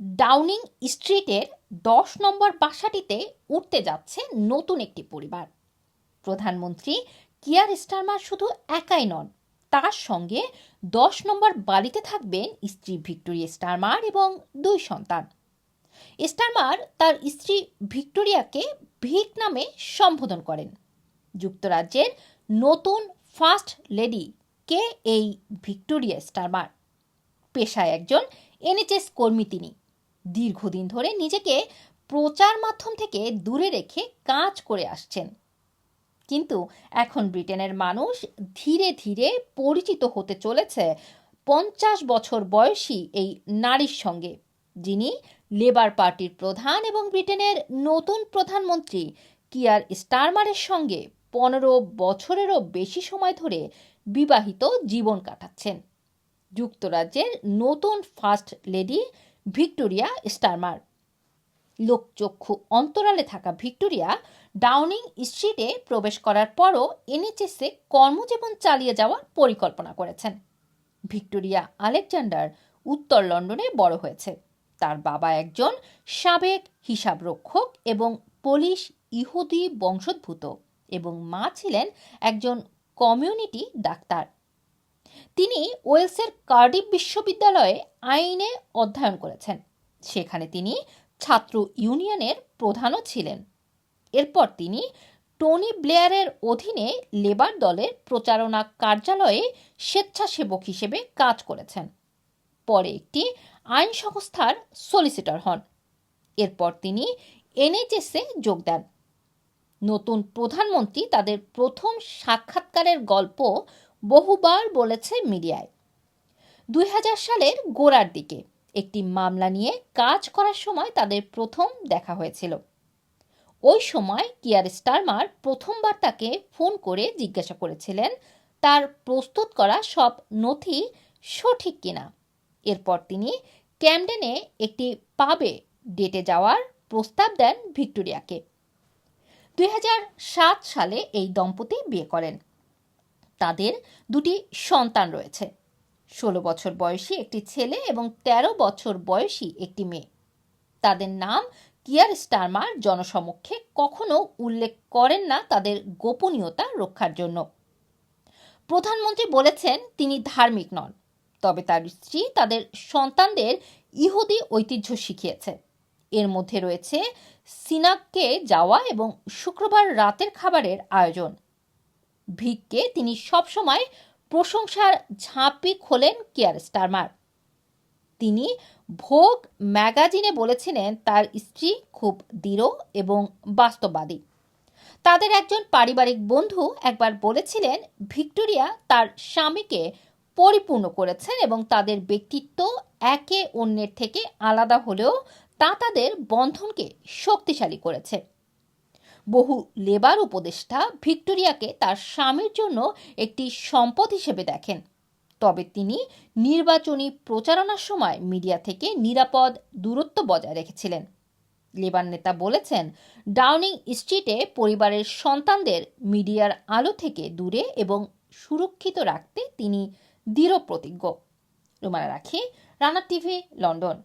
Downing স্ট্রিটের দশ নম্বর বাসাটিতে উঠতে যাচ্ছে নতুন একটি পরিবার। প্রধানমন্ত্রী কিয়ার স্টারমার শুধু একাই নন, তার সঙ্গে দশ নম্বর বাড়িতে থাকবেন স্ত্রী ভিক্টোরিয়া স্টারমার এবং দুই সন্তান। স্টারমার তার স্ত্রী ভিক্টোরিয়াকে ভিক নামে সম্বোধন করেন। যুক্তরাজ্যের নতুন ফার্স্ট লেডি কে এই ভিক্টোরিয়া স্টারমার? পেশায় একজন এনএচএস কর্মী তিনি। দীর্ঘদিন ধরে নিজেকে প্রচার মাধ্যম থেকে দূরে রেখে কাজ করে আসছেন। কিন্তু এখন ব্রিটেনের মানুষ ধীরে ধীরে পরিচিত হতে চলেছে পঞ্চাশ বছর বয়সী এই নারীর সঙ্গে, যিনি লেবার পার্টির প্রধান এবং ব্রিটেনের নতুন প্রধানমন্ত্রী কিয়ার স্টারমারের সঙ্গে পনেরো বছরেরও বেশি সময় ধরে বিবাহিত জীবন কাটাচ্ছেন। যুক্তরাজ্যের নতুন ফার্স্ট লেডি ভিক্টোরিয়া স্টারমার। লোকচক্ষু অন্তরালে থাকা ভিক্টোরিয়া ডাউনিং স্ট্রিটে প্রবেশ করার পরও এনএচএসে কর্মজীবন চালিয়ে যাওয়ার পরিকল্পনা করেছেন। ভিক্টোরিয়া আলেকজান্ডার উত্তর লন্ডনে বড় হয়েছে। তার বাবা একজন সাবেক হিসাবরক্ষক এবং পুলিশ ইহুদি বংশোদ্ভূত এবং মা ছিলেন একজন কমিউনিটি ডাক্তার। তিনি ওয়েলসের কার্ডিফ বিশ্ববিদ্যালয়ে আইনে অধ্যয়ন করেছেন। সেখানে তিনি ছাত্র ইউনিয়নের প্রধানও ছিলেন। এরপর তিনি টনি ব্লেয়ারের অধীনে লেবার দলের প্রচারণা কার্যালয়ে স্বেচ্ছাসেবক হিসেবে কাজ করেছেন। পরে একটি আইন সংস্থার সলিসিটর হন। এরপর তিনি এনএইচএসে যোগ দেন। নতুন প্রধানমন্ত্রী তাদের প্রথম সাক্ষাৎকারের গল্প বহুবার বলেছে মিডিয়ায়। দুই হাজার সালের গোড়ার দিকে একটি মামলা নিয়ে কাজ করার সময় তাদের প্রথম দেখা হয়েছিল। ওই সময় কিয়ার স্টারমার প্রথমবার তাকে ফোন করে জিজ্ঞাসা করেছিলেন, তার প্রস্তুত করা সব নথি সঠিক কিনা? এরপর তিনি ক্যামডেনে একটি পাবে ডেটে যাওয়ার প্রস্তাব দেন ভিক্টোরিয়াকে। দুই হাজার সাত সালে এই দম্পতি বিয়ে করেন। তাদের দুটি সন্তান রয়েছে। ষোলো বছর বয়সী একটি ছেলে এবং ১৩ বছর বয়সী একটি মেয়ে। তাদের নাম কিয়ার স্টারমার জনসমক্ষে কখনো উল্লেখ করেন না তাদের গোপনীয়তা রক্ষার জন্য। প্রধানমন্ত্রী বলেছেন, তিনি ধার্মিক নন, তবে তার স্ত্রী তাদের সন্তানদের ইহুদি ঐতিহ্য শিখিয়েছে। এর মধ্যে রয়েছে সিনাককে যাওয়া এবং শুক্রবার রাতের খাবারের আয়োজন। ভিককে তিনি সবসময় প্রশংসার ঝাঁপি খোলেন কেয়ার স্টারমার। তিনি ভোগ ম্যাগাজিনে বলেছিলেন, তার স্ত্রী খুব দৃঢ় এবং বাস্তববাদী। তাদের একজন পারিবারিক বন্ধু একবার বলেছিলেন, ভিক্টোরিয়া তার স্বামীকে পরিপূর্ণ করেছেন এবং তাদের ব্যক্তিত্ব একে অন্যের থেকে আলাদা হলেও তা তাদের বন্ধনকে শক্তিশালী করেছে। বহু লেবার উপদেষ্টা ভিক্টোরিয়াকে তার স্বামীর জন্য একটি সম্পদ হিসেবে দেখেন। তবে তিনি নির্বাচনী প্রচারণার সময় মিডিয়া থেকে নিরাপদ দূরত্ব বজায় রেখেছিলেন। লেবার নেতা বলেছেন, ডাউনিং স্ট্রিটে পরিবারের সন্তানদের মিডিয়ার আলো থেকে দূরে এবং সুরক্ষিত রাখতে তিনি দৃঢ় প্রতিজ্ঞ রুমানা রাখি, রানা টিভি, লন্ডন।